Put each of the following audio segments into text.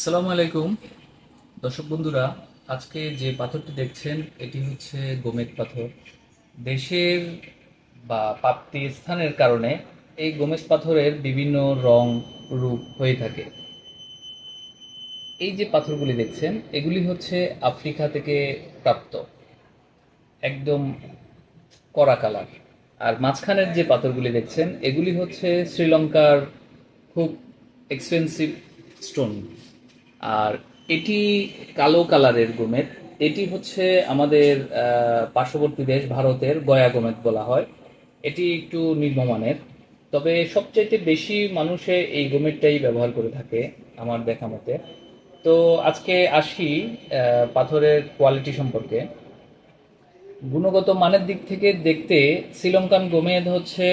আসসালামু আলাইকুম। দর্শক বন্ধুরা, আজকে যে পাথরটি দেখছেন, এটি হচ্ছে গোমেদ পাথর। দেশের বা প্রাপ্তি স্থানের কারণে এই গোমেদ পাথরের বিভিন্ন রং, রূপ হয়ে থাকে। এই যে পাথরগুলি দেখছেন, এগুলি হচ্ছে আফ্রিকা থেকে প্রাপ্ত। একদম কড়া কালার। আর মাঝখানের যে পাথরগুলি দেখছেন, এগুলি হচ্ছে শ্রীলঙ্কার খুব এক্সপেন্সিভ স্টোন আর এটি কালো কালারের গোমেদ এটি হচ্ছে আমাদের পার্শ্ববর্তী দেশ ভারতের গয়া গোমেদ বলা হয়। এটি একটু নিম্নমানের তবে সবচাইতে বেশি মানুষে এই গোমেদটাই ব্যবহার করে থাকে আমার দেখা মতে। তো আজকে আসি পাথরের কোয়ালিটি সম্পর্কে। গুণগত মানের দিক থেকে দেখতে শ্রীলঙ্কান গোমেদ হচ্ছে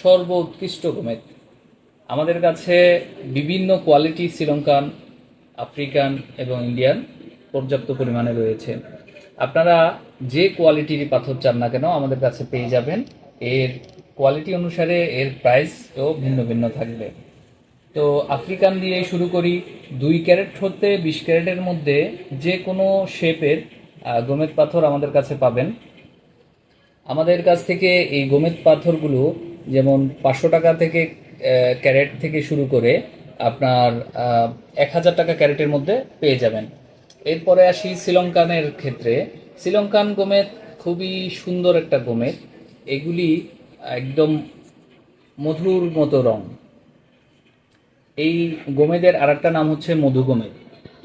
সর্ব উৎকৃষ্ট গোমেদ। আমাদের কাছে বিভিন্ন কোয়ালিটি শ্রীলঙ্কান আফ্রিকান এবং ইন্ডিয়ান পর্যাপ্ত পরিমাণে রয়েছে। আপনারা যে কোয়ালিটির পাথর চান না কেন, আমাদের কাছে পেয়ে যাবেন। এর কোয়ালিটি অনুসারে এর প্রাইসও ভিন্ন ভিন্ন থাকবে। তো আফ্রিকান দিয়ে শুরু করি। দুই ক্যারেট হতে বিশ ক্যারেটের মধ্যে যে কোনো শেপের গোমেদ পাথর আমাদের কাছে পাবেন। আমাদের কাছ থেকে এই গোমেদ পাথরগুলো যেমন পাঁচশো টাকা থেকে ক্যারেট থেকে শুরু করে আপনার এক হাজার টাকা ক্যারেটের মধ্যে পেয়ে যাবেন। এরপরে আসি শ্রীলঙ্কানের ক্ষেত্রে। শ্রীলঙ্কান গোমেদ খুবই সুন্দর একটা গোমেদ এগুলি একদম মধুর মতো রং। এই গোমেদের আরেকটা নাম হচ্ছে মধু গোমেদ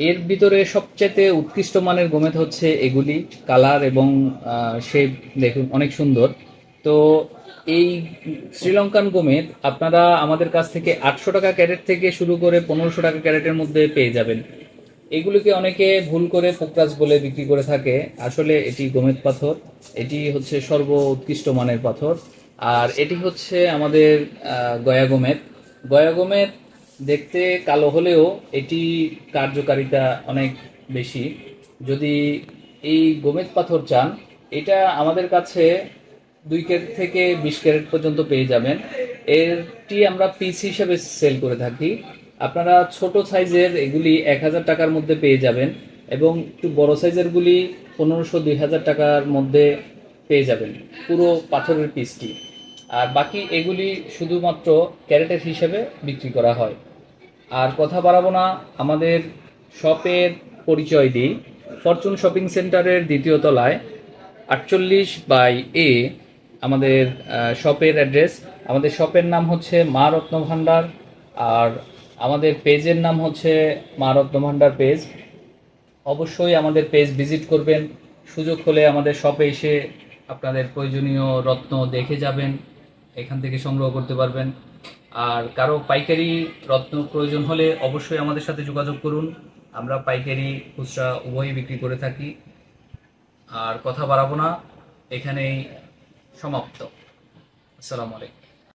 এর ভিতরে সবচেয়ে উৎকৃষ্ট মানের গোমেদ হচ্ছে এগুলি। কালার এবং শেপ দেখুন, অনেক সুন্দর। তো এই শ্রীলঙ্কান গোমেদ আপনারা আমাদের কাছ থেকে আটশো টাকা ক্যারেট থেকে শুরু করে পনেরোশো টাকা ক্যারেটের মধ্যে পেয়ে যাবেন। এগুলিকে অনেকে ভুল করে ফোকরাস বলে বিক্রি করে থাকে। আসলে এটি গোমেদ পাথর, এটি হচ্ছে সর্ব উৎকৃষ্ট মানের পাথর। আর এটি হচ্ছে আমাদের গয়া গোমেদ। গয়া গোমেদ দেখতে কালো হলেও এটি কার্যকারিতা অনেক বেশি। যদি এই গোমেদ পাথর চান, এটা আমাদের কাছে দুই ক্যারেট থেকে বিশ ক্যারেট পর্যন্ত পেয়ে যাবেন। এরটি আমরা পিস হিসেবে সেল করে থাকি। আপনারা ছোট সাইজের এগুলি এক হাজার টাকার মধ্যে পেয়ে যাবেন এবং একটু বড় সাইজেরগুলি পনেরোশো, দুই হাজার টাকার মধ্যে পেয়ে যাবেন পুরো পাথরের পিসটি। আর বাকি এগুলি শুধুমাত্র ক্যারেটের হিসেবে বিক্রি করা হয়। আর কথা বাড়াবো না, আমাদের শপের পরিচয় দিই ফরচুন শপিং সেন্টারের দ্বিতীয় তলায় আটচল্লিশ বাই এ আমাদের শপের অ্যাড্রেস আমাদের শপের নাম হচ্ছে মা রত্ন ভাণ্ডার আর আমাদের পেজের নাম হচ্ছে মা রত্ন ভাণ্ডার পেজ অবশ্যই আমাদের পেজ ভিজিট করবেন। সুযোগ হলে আমাদের শপে এসে আপনাদের প্রয়োজনীয় রত্ন দেখে যাবেন, এখান থেকে সংগ্রহ করতে পারবেন। আর কারও পাইকারি রত্ন প্রয়োজন হলে অবশ্যই আমাদের সাথে যোগাযোগ করুন। আমরা পাইকারি খুচরা উভয়ই বিক্রি করে থাকি। আর কথা বাড়াবো না। এখানেই সমাপ্ত আসসালামু আলাইকুম